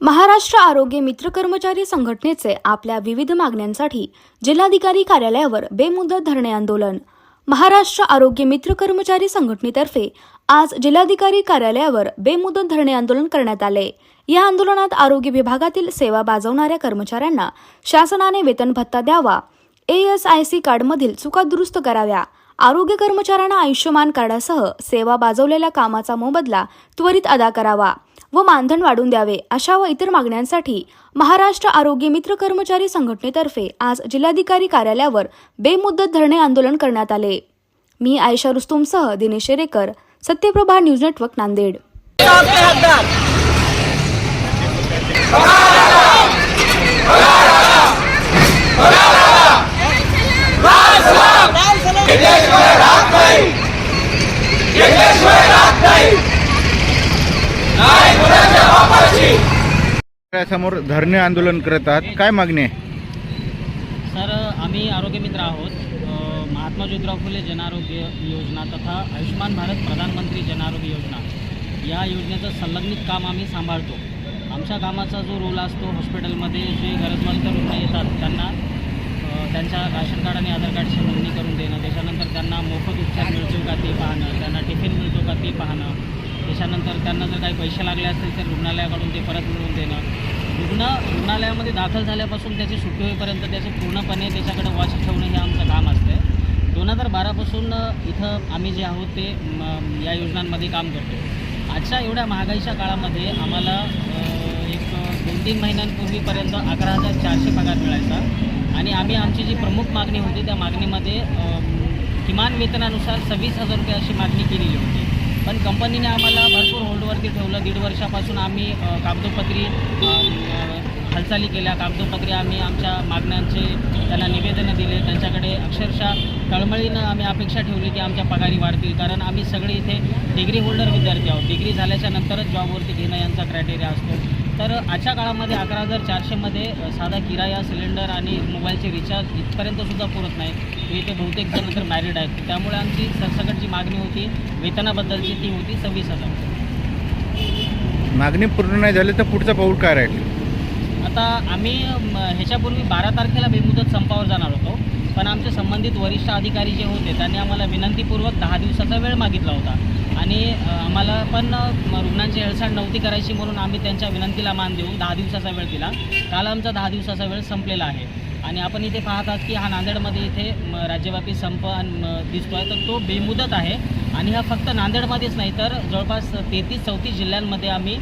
महाराष्ट्र आरोग्य मित्र कर्मचारी संघटनेचे आपल्या विविध मागण्यांसाठी जिल्हाधिकारी कार्यालयावर बेमुदत धरणे आंदोलन. महाराष्ट्र आरोग्य मित्र कर्मचारी संघटनेतर्फे आज जिल्हाधिकारी कार्यालयावर बेमुदत धरणे आंदोलन करण्यात आले. या आंदोलनात आरोग्य विभागातील सेवा बाजवणाऱ्या कर्मचाऱ्यांना शासनाने वेतन भत्ता द्यावा एएसआयसी कार्डमधील चुका दुरुस्त कराव्या आरोग्य कर्मचाऱ्यांना आयुष्यमान कार्डासह सेवा बाजवलेल्या कामाचा मोबदला त्वरित अदा करावा. व मानधन वाढून द्यावे अशा व इतर मागण्यांसाठी महाराष्ट्र आरोग्य मित्र कर्मचारी संघटनेतर्फे आज जिल्हाधिकारी कार्यालयावर बेमुदत धरणे आंदोलन करण्यात आले. मी आयशा रुस्तुमसह दिनेश शेरेकर सत्यप्रभा न्यूज नेटवर्क नांदेड. समोर धरणे आंदोलन करत आहात. काय मागणी आहे? सर आम्ही आरोग्य मित्र आहोत. महात्मा ज्योतिराव फुले जनारोग्य योजना तथा आयुष्यमान भारत प्रधानमंत्री जनआरोग्य योजना. या योजनेचं संलग्नित काम आम्ही सांभाळतो. आमच्या कामाचा जो रोल असतो हॉस्पिटलमध्ये जे गरजवंत रुग्ण येतात त्यांना त्यांच्या राशन कार्ड आणि आधार कार्डची नोंदणी करून देणं. त्याच्यानंतर त्यांना मोफत उपचार मिळतो का ते पाहणं त्यांना टिफिन मिळतो का ते पाहणं. त्याच्यानंतर त्यांना जर काही पैसे लागले असतील तर रुग्णालयाकडून ते परत मिळवून देणं रुग्ण रुग्णालयामध्ये दाखल झाल्यापासून त्याची सुट्टी होईपर्यंत त्याचे पूर्णपणे त्याच्याकडे वॉच ठेवणं हे आमचं काम असतं दोन हजार बारापासून इथं आम्ही जे आहोत ते या योजनांमध्ये काम करतो. आजच्या एवढ्या महागाईच्या काळामध्ये आम्हाला एक दोन तीन महिन्यांपूर्वीपर्यंत अकरा हजार चारशे पगार मिळायचा. आणि आम्ही आमची जी प्रमुख मागणी होती त्या मागणीमध्ये किमान वेतनानुसार सव्वीस हजार रुपये अशी मागणी केलेली होती. पण कंपनीने आम्हाला भरपूर होल्डवरती ठेवलं. दीड वर्षापासून आम्ही कागदोपत्री हालचाली केल्या. कागदोपत्री आम्ही आमच्या मागण्यांचे त्यांना निवेदनं दिले. त्यांच्याकडे अक्षरशः तळमळीनं आम्ही अपेक्षा ठेवली की आमच्या पगारी वाढतील. कारण आम्ही सगळे इथे डिग्री होल्डर विद्यार्थी आहोत. डिग्री झाल्याच्या नंतरच जॉबवरती घेणं यांचा क्रायटेरिया असतो. तर आजच्या काळामध्ये अकरा हजार चारशेमध्ये साधा किराया सिलेंडर आणि मोबाईलचे रिचार्ज इथपर्यंतसुद्धा पुरत नाही इथे बहुतेक जण तर मॅरिड आहेत. त्यामुळे आमची सरसकट जी मागणी होती वेतनाबद्दलची ती होती सव्वीस हजार. मागणी पूर्ण नाही झाली तर पुढचं पाऊल काय राहील? आता आम्ही ह्याच्यापूर्वी बारा तारखेला बेमुदत संपावर जाणार होतो. पण आमचे संबंधित वरिष्ठ अधिकारी जे होते त्यांनी आम्हाला विनंतीपूर्वक दहा दिवसाचा वेळ मागितला होता. आणि आम्हाला पण रुग्णांची हेळसांड नव्हती करायची म्हणून आम्ही त्यांच्या विनंतीला मान देऊन दहा दिवसाचा वेळ दिला. काल आमचा दहा दिवसाचा वेळ संपलेला आहे. आणि आपण इथे पाहत आहात की हा नांदेडमध्ये इथे राज्यव्यापी संप दिसतो आहे तर तो बेमुदत आहे. आणि हा फक्त नांदेडमध्येच नाही तर जवळपास तेहतीस चौतीस जिल्ह्यांमध्ये आम्ही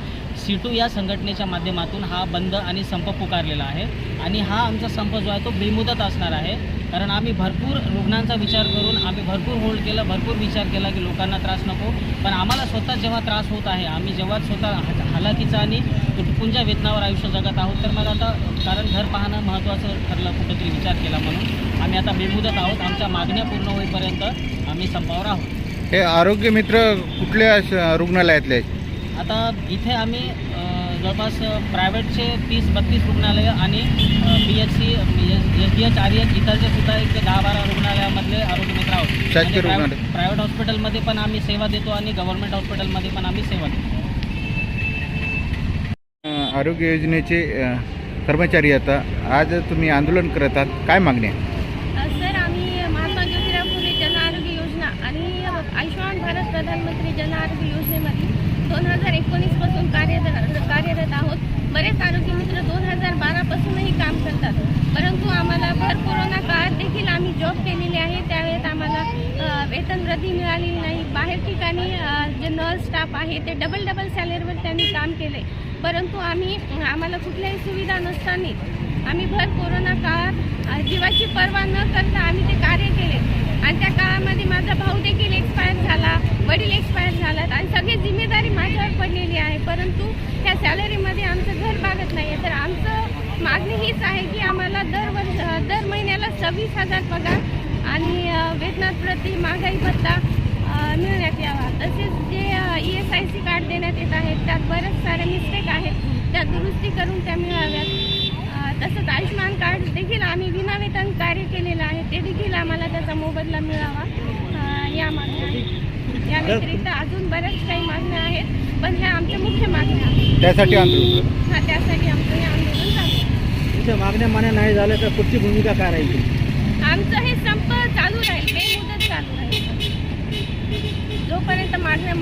सीटू या संघटनेच्या माध्यमातून हा बंद आणि संप पुकारलेला आहे. आणि हा आमचा संप जो आहे तो बेमुदत असणार आहे. कारण आम्ही भरपूर रुग्णांचा विचार करून आम्ही भरपूर होल्ड केलं भरपूर विचार केला की लोकांना त्रास नको. पण आम्हाला स्वतः जेव्हा त्रास होत आहे आम्ही जेव्हा स्वतः हालाकीचा आणि तुटपुंजा वेतनावर आयुष्य जगत आहोत तर मला आता कारण घर पाहणं महत्त्वाचं ठरलं कुठंतरी विचार केला म्हणून आम्ही आता बेमुदत आहोत. आमच्या मागण्या पूर्ण होईपर्यंत आम्ही संपावर आहोत. हे आरोग्य मित्र कुठल्या श- रुग्णालयातले आहेत? आता इथे आम्ही अ, जवळपास प्रायव्हेटचे तीस बत्तीस रुग्णालयं आणि P H C S D H R H इतरचे सुद्धा एक दहा बारा रुग्णालयामधले आरोग्य मित्र आहोत. शासकीय रुग्णालय. प्रायव्हेट हॉस्पिटलमध्ये पण आम्ही सेवा देतो आणि गव्हर्नमेंट हॉस्पिटलमध्ये पण आम्ही सेवा देतो. अं, आरोग्य योजनेचे अं, कर्मचारी आता आज तुम्ही आंदोलन करत आहात. काय मागणी आहे सर आम्ही महात्मा ज्योतिराव फुले जन आरोग्य योजना आणि आयुष्यमान भारत प्रधानमंत्री जन आरोग्य योजनेमध्ये दोन हजार एकोणीसपासून कार्यरत कार्यरत आहोत. बरेच आरोग्य मित्र दोन हजार बारापासूनही काम करतात. परंतु आम्हाला भर कोरोना काळात देखील आम्ही जॉब केलेले आहे. त्यावेळेस आम्हाला वेतन वृद्धी मिळालेली नाही. बाहेर ठिकाणी जे नर्स स्टाफ आहे ते डबल डबल सॅलरीवर त्यांनी काम केले. परंतु आम्ही आम्हाला कुठल्याही सुविधा नसताना आम्ही भर कोरोना काळात जीवाची पर्वा न करता आम्ही ते कार्य केले. आणि त्या काळामध्ये माझा भाऊ देखील चालत आणि सगळी जिम्मेदारी माझ्यावर पडलेली आहे. परंतु त्या सॅलरीमध्ये आमचं घर भागत नाही आहे तर आमचं मागणी हीच आहे की आम्हाला दर वर्ष दर महिन्याला सव्वीस हजार पगार आणि वेतनाप्रती प्रति महागाई भत्ता मिळण्यात यावा. तसेच जे E S I C card देण्यात येत आहेत त्यात बऱ्याच साऱ्या मिस्टेक आहेत. त्या दुरुस्ती करून त्या मिळाव्यात. तसंच आयुष्यमान कार्ड देखील आम्ही विनावेतन कार्य केलेलं आहे. ते देखील आम्हाला त्याचा मोबदला मिळावा. या व्यतिरिक्त अजून बऱ्याच काही मागण्या आहेत पण ह्या आमच्या मुख्य मागण्या आहेत. त्यासाठी आंदोलन हा त्यासाठी आमचं हे आंदोलन चालू आहे. तुमच्या मागण्या मान्य नाही झाल्या तर पुढची भूमिका काय राहील? आमचं हे संप चालू राहील बेमुदत चालू राहील. जोपर्यंत मागण्या